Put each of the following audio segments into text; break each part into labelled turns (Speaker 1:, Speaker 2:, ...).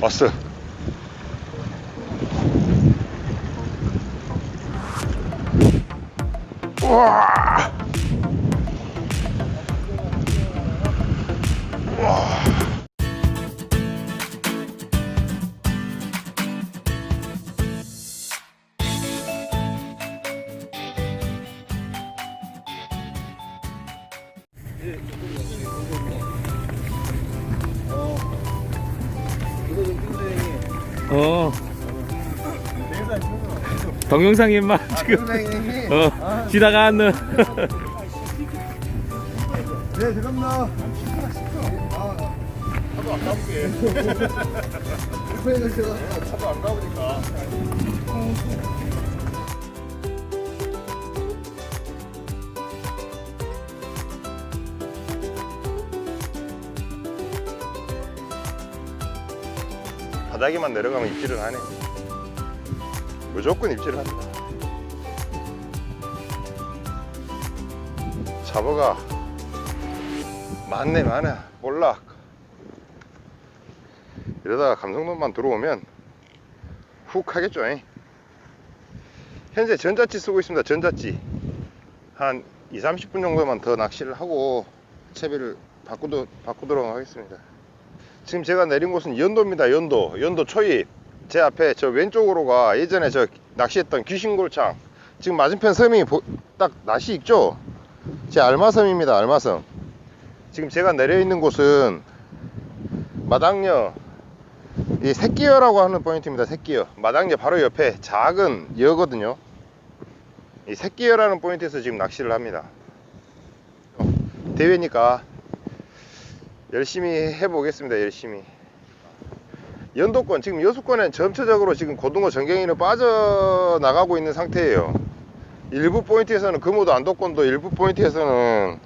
Speaker 1: 왔어. 우와.
Speaker 2: 어. 동영상에만 지금 어 지나가는
Speaker 3: 네, 잠깐만.
Speaker 1: 차도 안 가볼게. 차도 안 가보니까. 바닥에만 내려가면 입질은 하네. 무조건 입질을 한다. 잡어가. 많네 많아. 몰라. 이러다가 감성돔만 들어오면 훅 하겠죠 잉? 현재 전자치 쓰고 있습니다 전자치. 한 2, 30분 정도만 더 낚시를 하고 채비를 바꾸도, 바꾸도록 하겠습니다. 지금 제가 내린 곳은 연도입니다 연도. 연도 초입 제 앞에 저 왼쪽으로가 예전에 저 낚시했던 귀신골창. 지금 맞은편 섬이 보- 딱 낯이 있죠? 제 알마섬입니다 알마섬. 지금 제가 내려 있는 곳은 마당녀 이 새끼여라고 하는 포인트입니다 새끼여. 마당녀 바로 옆에 작은 여거든요. 이 새끼여라는 포인트에서 지금 낚시를 합니다. 어, 대회니까 열심히 해보겠습니다 열심히 연도권 지금 여수권엔 전체적으로 지금 고등어 전갱이는 빠져나가고 있는 상태예요. 일부 포인트에서는 금오도 안도권도 일부 포인트에서는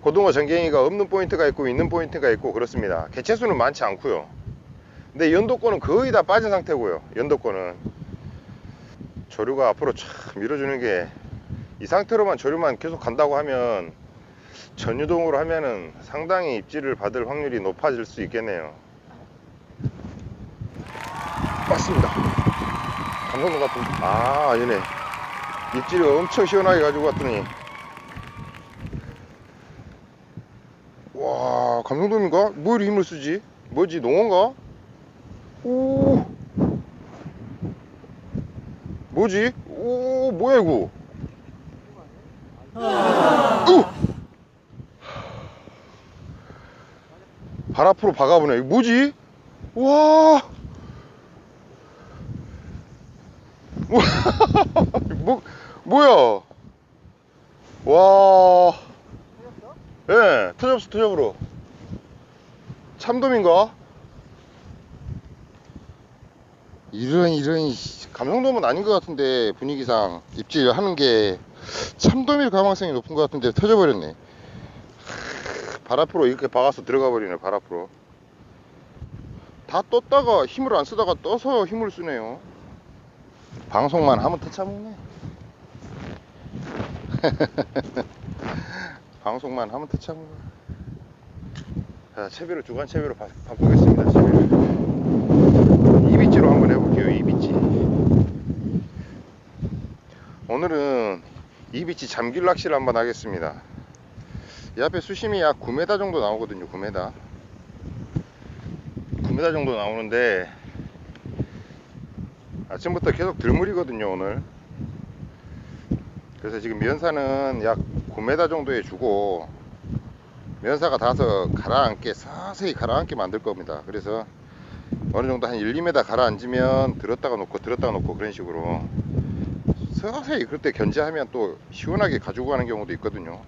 Speaker 1: 고등어 전갱이가 없는 포인트가 있고 있는 포인트가 있고 그렇습니다. 개체수는 많지 않고요. 근데 연도권은 거의 다 빠진 상태고요 연도권은. 조류가 앞으로 촥 밀어주는 게 이 상태로만 조류만 계속 간다고 하면 전유동으로 하면은 상당히 입질을 받을 확률이 높아질 수 있겠네요 맞습니다 감성도 같은 아 얘네 입질을 엄청 시원하게 가지고 왔더니 와 감성돔인가? 뭐 이리 힘을 쓰지? 뭐지 농어인가? 오 뭐지? 오 뭐야 이거 으! 발 앞으로 박아보네 뭐지? 와 뭐, 뭐야 와 예, 네, 투접수 투접으로. 참돔인가? 이런 이런 씨, 감성돔은 아닌 것 같은데 분위기상 입질 하는 게 참돔일 가능성이 높은 것 같은데 터져버렸네. 하, 발 앞으로 이렇게 박아서 들어가 버리네 발 앞으로. 다 떴다가 힘을 안 쓰다가 떠서 힘을 쓰네요. 방송만 하면 터쳐먹네. 방송만 하면 거야. 자, 채비로 주간 채비로 바, 바꾸겠습니다. 이비치로 한번 해볼게요. 이비치. 오늘은 이비치 잠길 낚시를 한번 하겠습니다. 이 앞에 수심이 약 9m 정도 나오거든요. 9m. 9m 정도 나오는데 아침부터 계속 들물이거든요. 오늘. 그래서 지금 면사는 약 9m 정도에 주고 면사가 닿아서 가라앉게 서서히 가라앉게 만들 겁니다 그래서 어느 정도 한 1, 2m 가라앉으면 들었다가 놓고 들었다가 놓고 그런 식으로 서서히 그때 견제하면 또 시원하게 가지고 가는 경우도 있거든요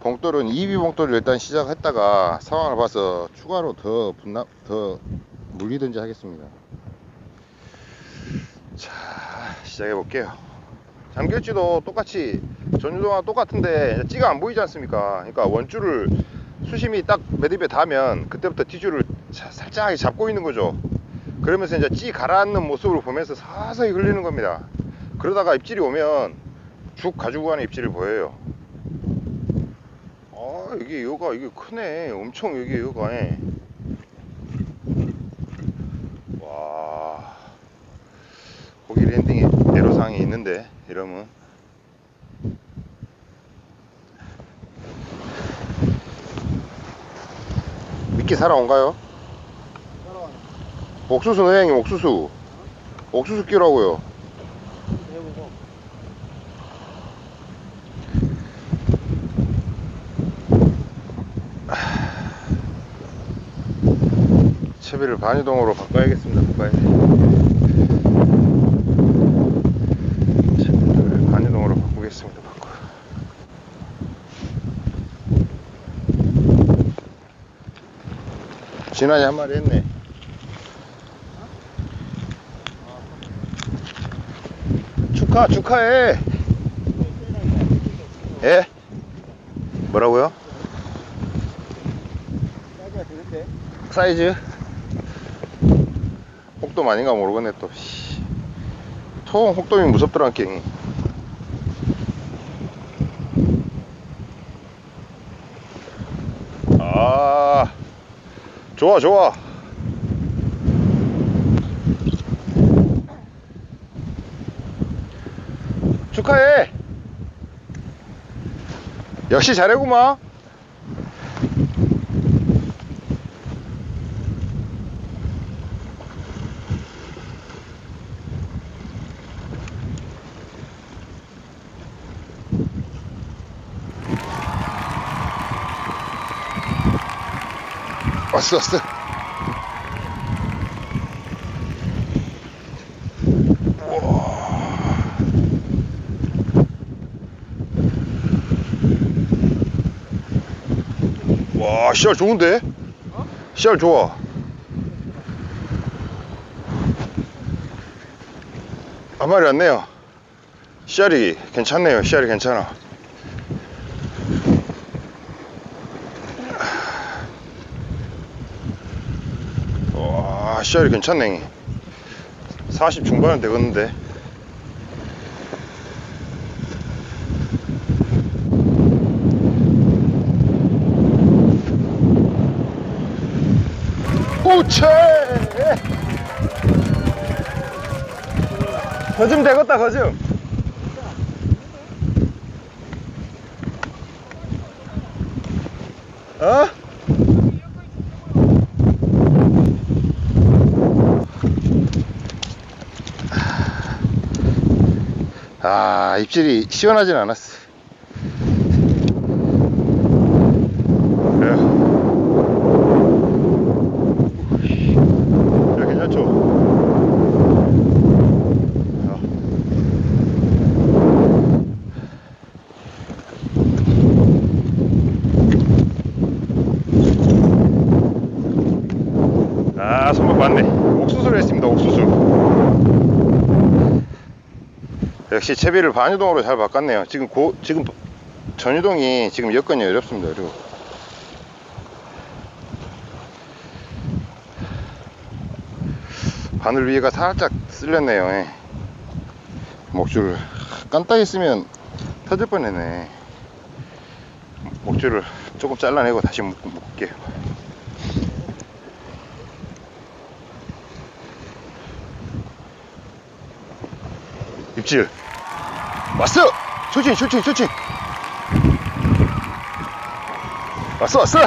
Speaker 1: 봉돌은 2비 봉돌을 일단 시작했다가 상황을 봐서 추가로 더 분나 더 물리든지 하겠습니다 자 시작해 볼게요 잠결지도 똑같이 전유동하고 똑같은데 찌가 안 보이지 않습니까? 그러니까 원줄을 수심이 딱 매듭에 닿으면 그때부터 뒤줄을 자- 살짝 잡고 있는 거죠. 그러면서 이제 찌 가라앉는 모습을 보면서 서서히 흘리는 겁니다. 그러다가 입질이 오면 죽 가지고 가는 입질을 보여요. 아 이게 여가 이게 크네. 엄청 여기 여가. 예. 랜딩에 애로사항이 있는데 이러면 미끼 살아온가요? 옥수수 넣어양이 옥수수. 옥수수 끼라고요. 채비를 반이동으로 바꿔야겠습니다 바꿔야 돼 채비를 반이동으로 바꾸겠습니다 바꿔 진환이 한 마리 했네 축하 축하해 예? 뭐라고요? 사이즈 혹돔 아닌가 모르겠네 또 씨. 통 혹돔이 무섭더란 게 아, 좋아, 좋아. 축하해. 역시 잘해구만. 왔어, 왔어. 와, 씨알 좋은데? 씨알 좋아. 한 마리 왔네요. 씨알이 괜찮네요. 씨알이 괜찮아. 와, 씨알이 괜찮네. 40 중반은 되겠는데. 우체! 거즘 되겠다, 거즘. 어? 아, 입질이 시원하진 않았어. 그래요. 야, 괜찮죠? 어. 아, 손목 맞네. 옥수수를 했습니다, 옥수수. 역시 채비를 반유동으로 잘 바꿨네요. 지금 고, 지금 전유동이 지금 여건이 어렵습니다. 그리고 바늘 위에가 살짝 쓸렸네요. 예. 목줄을 깐딱 있으면 터질 뻔했네. 목줄을 조금 잘라내고 다시 묶, 묶을게요. 입질 왔어! 천천히 천천히 천천히 왔어 왔어!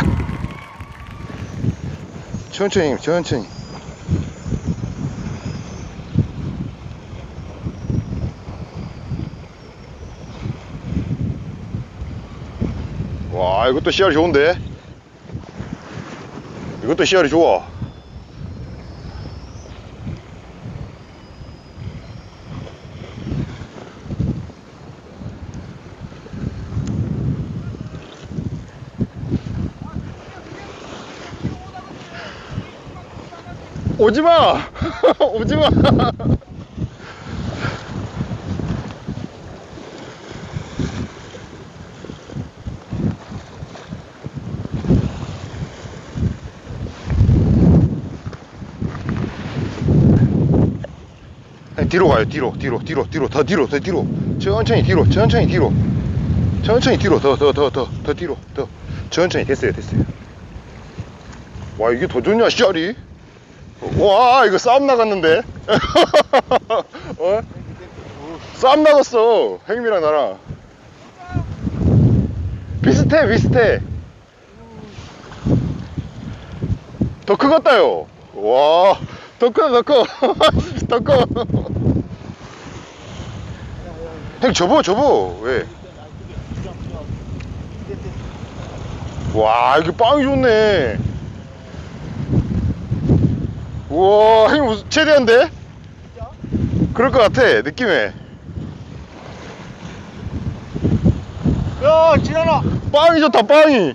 Speaker 1: 천천히 천천히. 와 이것도 씨알이 좋은데? 이것도 씨알이 좋아 오지마! 오지마! 뒤로 가요 뒤로 뒤로 뒤로 뒤로 더 뒤로 더 뒤로. 천천히 뒤로 천천히 뒤로. 천천히 뒤로 더 더 더 더 더 뒤로 더. 천천히 됐어요 됐어요. 와 이게 더 좋냐 씨알이 와 이거 싸움 나갔는데? 어? 쌈 나갔어 행님이랑 나랑. 비슷해 비슷해. 더 크겠다요. 와더 크다 더커더커. 형 접어 접어. 왜? 와 이게 빵이 좋네 우와 형님 무슨 최대한데? 그럴 것 같아 느낌에.
Speaker 3: 야 지나라.
Speaker 1: 빵이 좋다 빵이.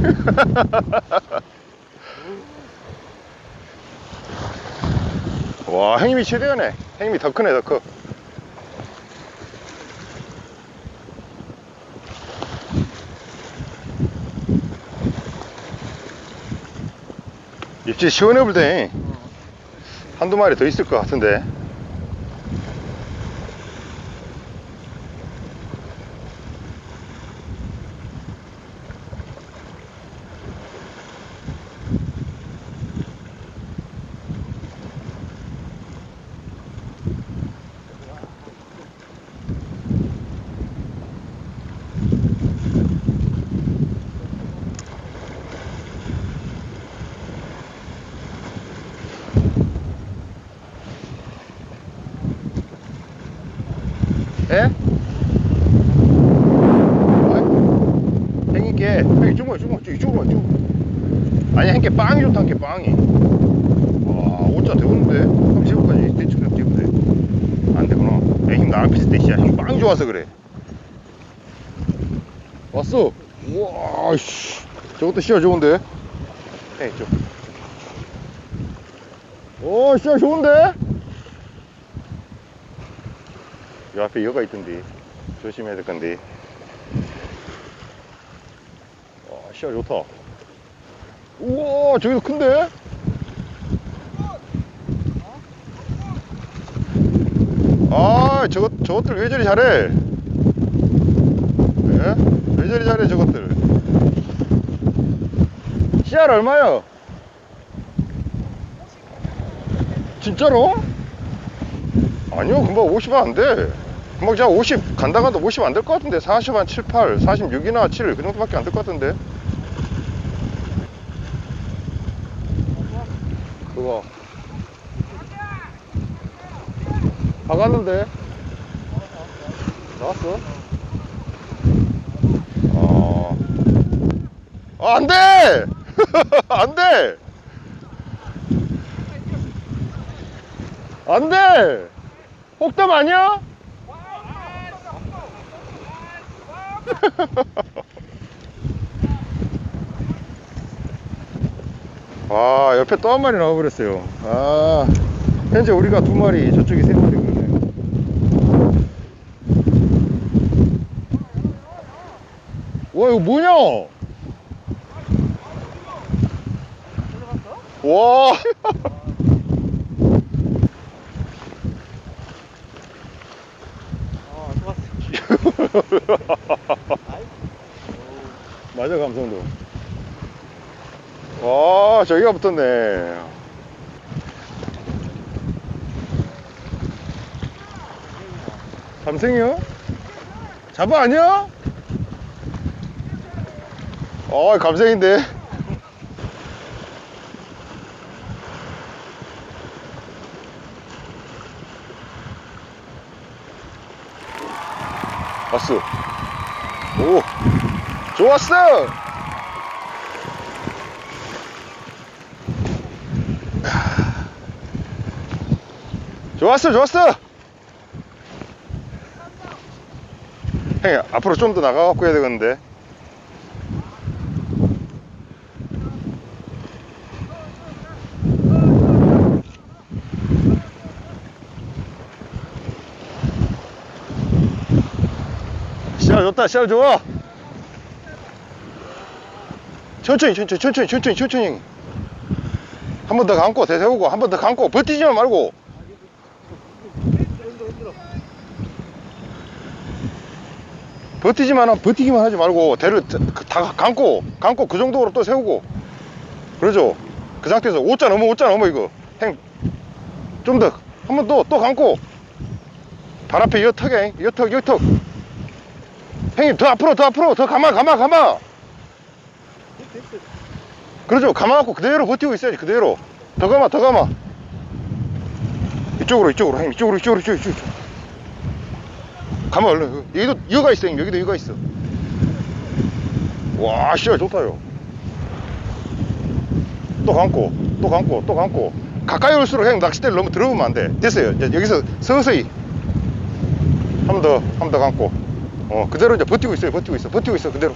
Speaker 1: 와 형님이 최대하네. 형님이 더 크네 더커 입질 시원해 볼때 한두 마리 더 있을 것 같은데 예? 행이께 형이 조금만 조금만 쭉 조금만 쭉 아니 행께 빵이 좋다 행께 빵이 와 오자 되었는데 한번 재볼까지 대충 좀 재보세 안 되구나 비슷해 씨야 형이 빵이 좋아서 그래. 왔어. 우와 씨. 저것도 씨야 좋은데? 헤이 좀오 씨야 좋은데? 요 앞에 여가 있던데. 조심해야 될 건데. 와 시야 좋다. 우와 저기도 큰데 아 저것 저것들 왜 저리 잘해? 예? 왜 저리 잘해 저것들? 씨알 얼마요? 진짜로? 아니요 금방 50은 안돼. 금방 제가 50 간다 간다 50 안 될 것 같은데. 40 한 7, 8 46이나 7 그 정도밖에 안 될 것 같은데. 그거 박았는데 나왔어? 어... 아, 안 돼! 안 돼! 안 돼! 혹담 아니야? 아, 옆에 또 한 마리 나와버렸어요. 아, 현재 우리가 두 마리, 저쪽이 세 마리 그러네. 와, 이거 뭐냐? 와. 맞아 감성도 와 저기가 붙었네 감생이요? 잡아 아니야? 어 감생인데. 왔어. 오 좋았어! 좋았어 좋았어! 형 앞으로 좀 더 나가갖고 해야 되겠는데 좋다 시야 좋아. 천천히 천천히 천천히 천천히 천천히. 한 번 더 감고 대세우고 한 번 더 감고 버티지만 말고. 버티지만 하- 버티기만 하지 말고 대를 다 감고 감고 그 정도로 또 세우고. 그러죠? 그 상태에서 5자 넘어 5자 넘어 이거. 행좀 좀 더. 한번 또, 또 감고. 발 앞에 여 턱에, 여 턱, 여 턱. 형님, 더 앞으로, 더 앞으로, 더 감아, 감아, 감아. 그러죠. 감아갖고 그대로 버티고 있어야지, 그대로. 더 감아, 더 감아. 이쪽으로, 이쪽으로, 형님, 이쪽으로, 이쪽으로, 이쪽으로, 이쪽으로. 감아, 얼른. 여기도 이어가 있어, 형님. 여기도 이어가 있어. 와, 씨야, 좋다요. 또 감고, 또 감고, 또 감고. 가까이 올수록 형 낚싯대를 너무 들어보면 안 돼. 됐어요. 이제 여기서 서서히. 한 번 더, 한 번 더 감고. 어, 그대로 이제 버티고 있어요. 버티고 있어. 버티고 있어. 그대로.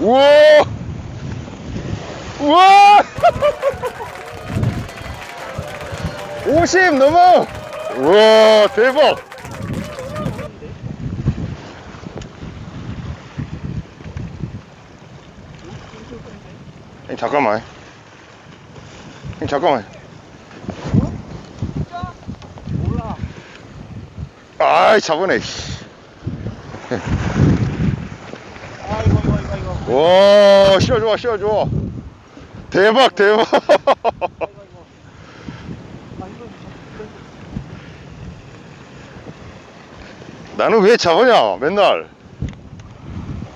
Speaker 1: 우와! 우와! 50 넘어! 우와, 대박! 형, 잠깐만. 형, 잠깐만.
Speaker 3: 몰라.
Speaker 1: 아이, 잡으네. 씨.
Speaker 3: 아 이거 이거 이거 이거.
Speaker 1: 와, 시야 좋아. 대박, 대박. 나는 왜 잡으냐, 맨날.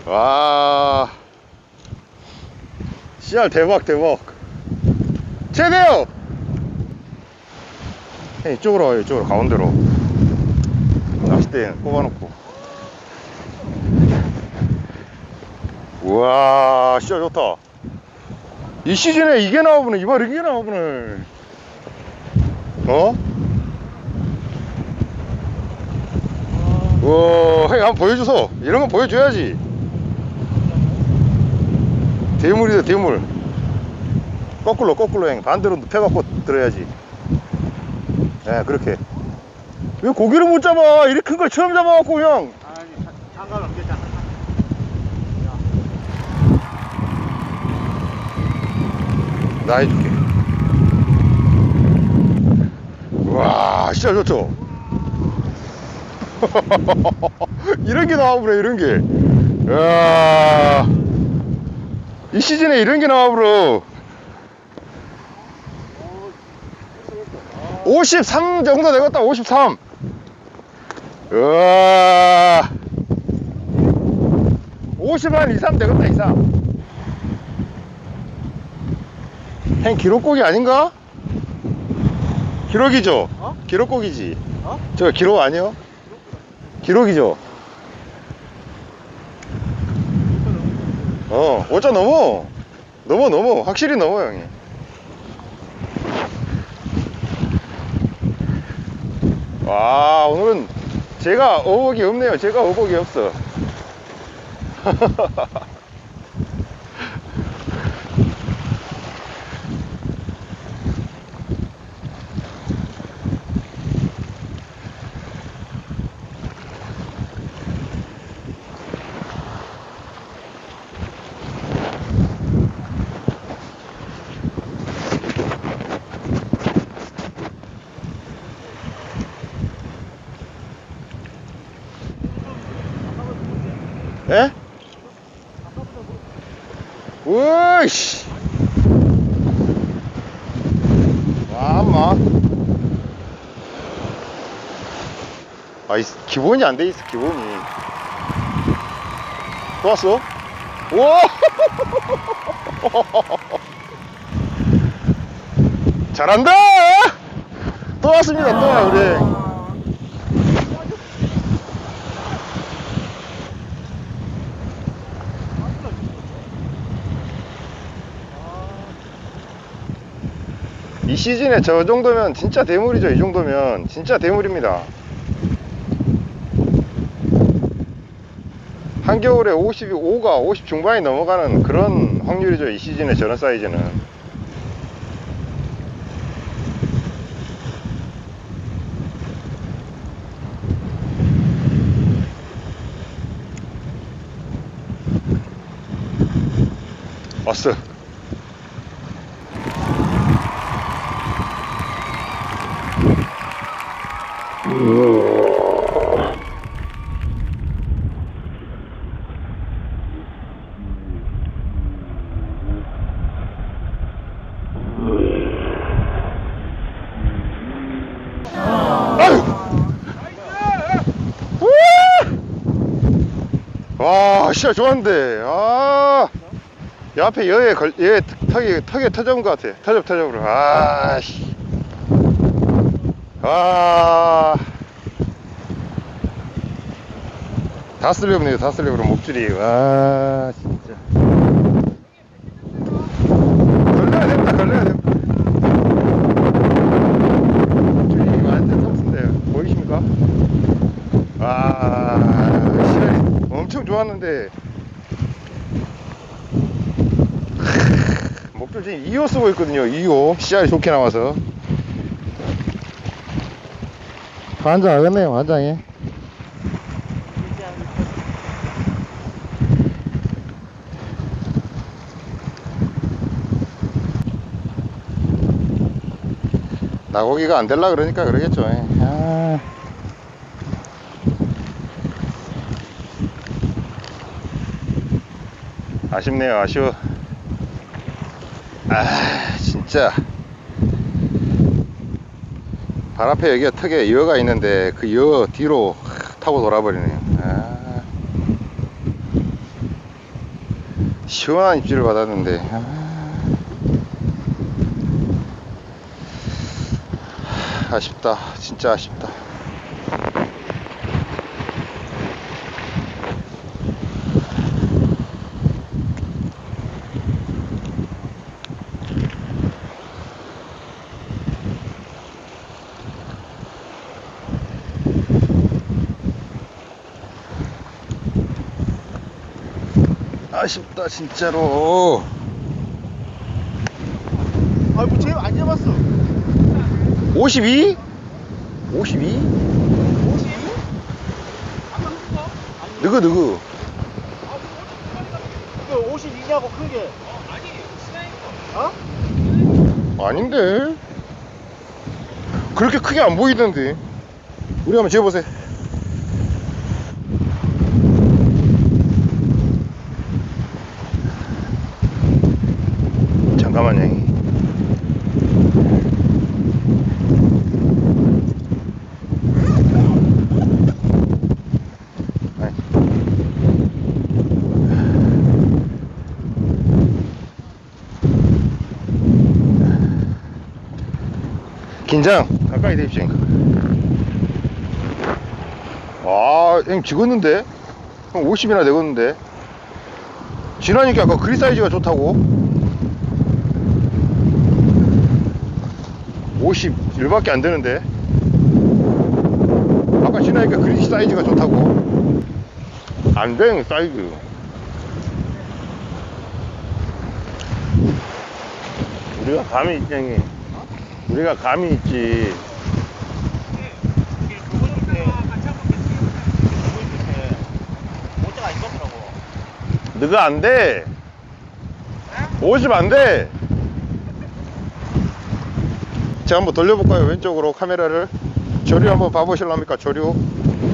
Speaker 1: 와. 씨알 대박, 대박. 최대요! 형, 이쪽으로 와요, 이쪽으로, 가운데로. 낚싯대 꼽아놓고. 우와, 씨알 좋다. 이 시즌에 이게 나와보네, 이번 이게 나와보네. 어? 우와, 한번 보여줘서. 이런 건 보여줘야지. 대물이다, 대물. 거꾸로, 거꾸로, 형. 반대로 눕혀갖고 들어야지. 예, 그렇게. 왜 고기를 못 잡아? 이렇게 큰 걸 처음 잡아갖고, 형.
Speaker 3: 아니 자- 장갑 넘겼잖아.
Speaker 1: 나 해줄게. 와, 진짜 좋죠? 이런 게 나와버려, 이런 게. 이야. 이 시즌에 이런 게 나와버려. 53 정도 되겠다, 53. 우와. 50한 이상 되겠다, 이상. 행 기록곡이 아닌가? 기록이죠?
Speaker 3: 어?
Speaker 1: 기록곡이지.
Speaker 3: 어?
Speaker 1: 저 기록 아니요? 기록이죠? 어, 5자 넘어. 넘어, 넘어. 확실히 넘어, 형이. 와, 오늘은 제가 어복이 없네요. 제가 어복이 없어. 예? 으이씨. 와, 마. 아, 이 기본이 안 돼 있어, 기본이. 또 왔어? 우와! 잘한다! 또 왔습니다, 또 와, 그 시즌에 저 정도면 진짜 대물이죠. 이 정도면 진짜 대물입니다. 한겨울에 55가 50 중반이 넘어가는 그런 확률이죠. 이 시즌에 저런 사이즈는. 왔어. 와, 시야 좋았는데. 아. 옆에 여에 걸, 얘 턱이, 턱에 터져온 것 같아. 터접, 터접으로. 아, 씨. 아. 다 쓸려버네, 다 쓸려버려, 목줄이. 와, 진짜. 걸려야 됩니다, 걸려야 됩니다. 목줄이 완전 탑스인데, 보이십니까? 와, 시간이 엄청 좋았는데. 목줄 지금 2호 쓰고 있거든요, 2호. 씨알이 좋게 나와서. 환장하겠네요, 환장해. 나고기가 안 될라 그러니까 그러겠죠. 예. 아. 아쉽네요, 아쉬워. 아, 진짜. 발 앞에 여기가 턱에 여가 있는데 그 여 뒤로 타고 돌아버리네요. 아. 시원한 입질을 받았는데. 아. 아쉽다. 진짜 아쉽다. 아쉽다 진짜로
Speaker 3: 아이고 쟤안 잡았어
Speaker 1: 52? 52?
Speaker 3: 52?
Speaker 1: 누구 누구
Speaker 3: 그 52냐고 크게 어?
Speaker 1: 아닌데 그렇게 크게 안 보이던데 우리 한번 잠깐만요 아이. 긴장 가까이 대십시오 아 형님 죽었는데? 형 50이나 되겠는데? 지나니까 아까 그리 사이즈가 좋다고? 51밖에 안 되는데? 아까 지나니까 그리 사이즈가 좋다고? 안돼 사이즈. 우리가 있지 형님 우리가 감이 있지 너가 안 돼. 50 안 돼. 제가 한번 돌려볼까요? 왼쪽으로 카메라를. 조류 한번 봐보실랍니까? 조류.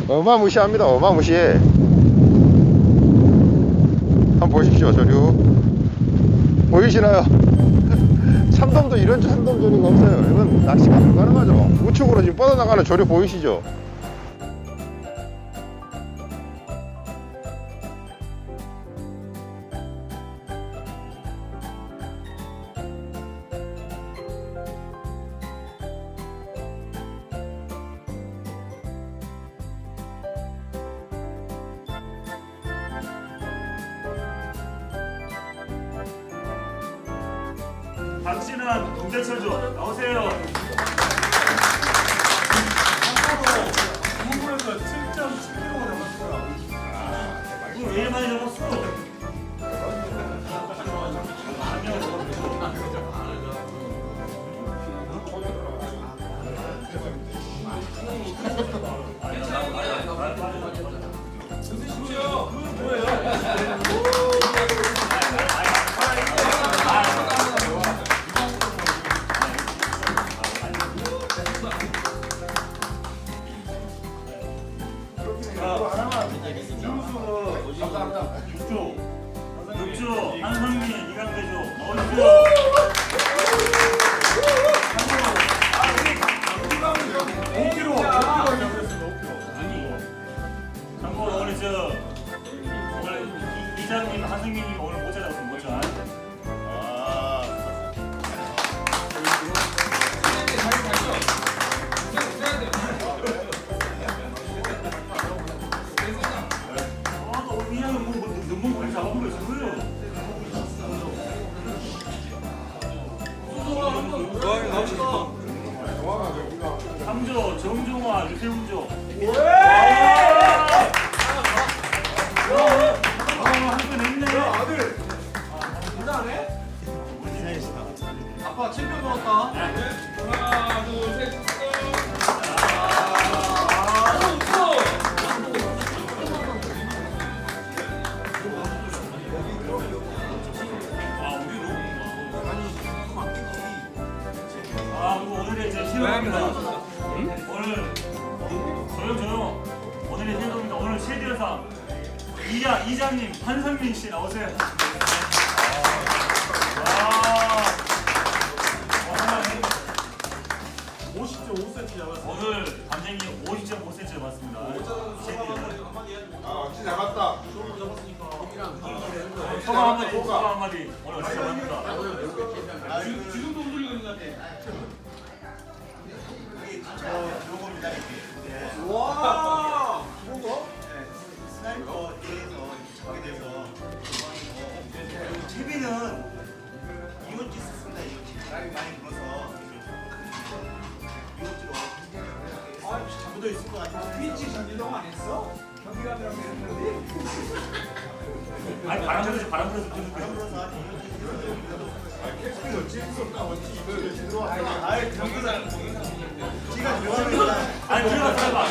Speaker 1: 어마무시합니다. 어마무시해. 한번 보십시오. 조류. 보이시나요? 이런 조류가 없어요. 이건 낚시가 불가능하죠. 우측으로 지금 뻗어나가는 조류 보이시죠?
Speaker 4: 정종화 유태훈조. 오늘 감독님 50.5cm 잡았습니다.
Speaker 1: 아, 진짜 나갔다.
Speaker 4: 소감 한마디, 소감 한마디. 오늘 어떻게 잡았습니다.
Speaker 3: 와.
Speaker 5: 스나이퍼 대에서 잡게 돼서 채비는 이웃지 썼습니다 이웃지 바람이 많이 불어서 아 잠도 있을 것 같아요
Speaker 3: 피치 전지동 안 했어? 경기감이라고 했는데.
Speaker 4: 아니 바람 불어서 바람 불어서
Speaker 5: 바람 불어서 아니
Speaker 3: 아이 경기장
Speaker 5: 지가 들어가면
Speaker 4: 아니 들어가 들어가.